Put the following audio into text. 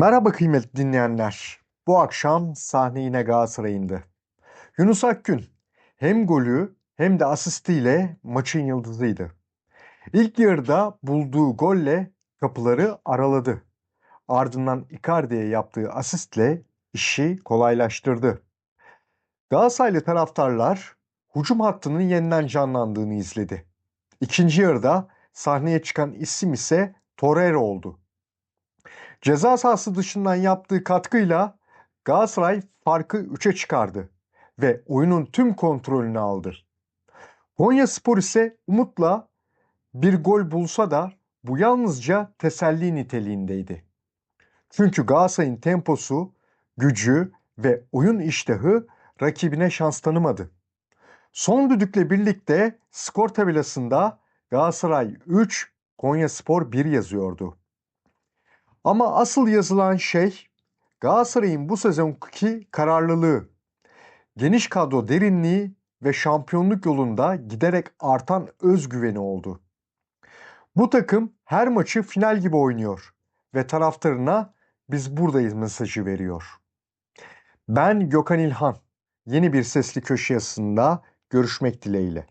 Merhaba kıymetli dinleyenler. Bu akşam sahne yine Galatasaray'ındı. Yunus Akgün hem golü hem de asistiyle maçın yıldızıydı. İlk yarıda bulduğu golle kapıları araladı. Ardından Icardi'ye yaptığı asistle işi kolaylaştırdı. Galatasaraylı taraftarlar hücum hattının yeniden canlandığını izledi. İkinci yarıda sahneye çıkan isim ise Torreira oldu. Ceza sahası dışından yaptığı katkıyla Galatasaray farkı 3'e çıkardı ve oyunun tüm kontrolünü aldı. Konya Spor ise umutla bir gol bulsa da bu yalnızca teselli niteliğindeydi. Çünkü Galatasaray'ın temposu, gücü ve oyun iştahı rakibine şans tanımadı. Son düdükle birlikte skor tabelasında Galatasaray 3, Konya Spor 1 yazıyordu. Ama asıl yazılan şey Galatasaray'ın bu sezonki kararlılığı, geniş kadro derinliği ve şampiyonluk yolunda giderek artan özgüveni oldu. Bu takım her maçı final gibi oynuyor ve taraftarına biz buradayız mesajı veriyor. Ben Gökhan İlhan. Yeni bir sesli köşe yazısında görüşmek dileğiyle.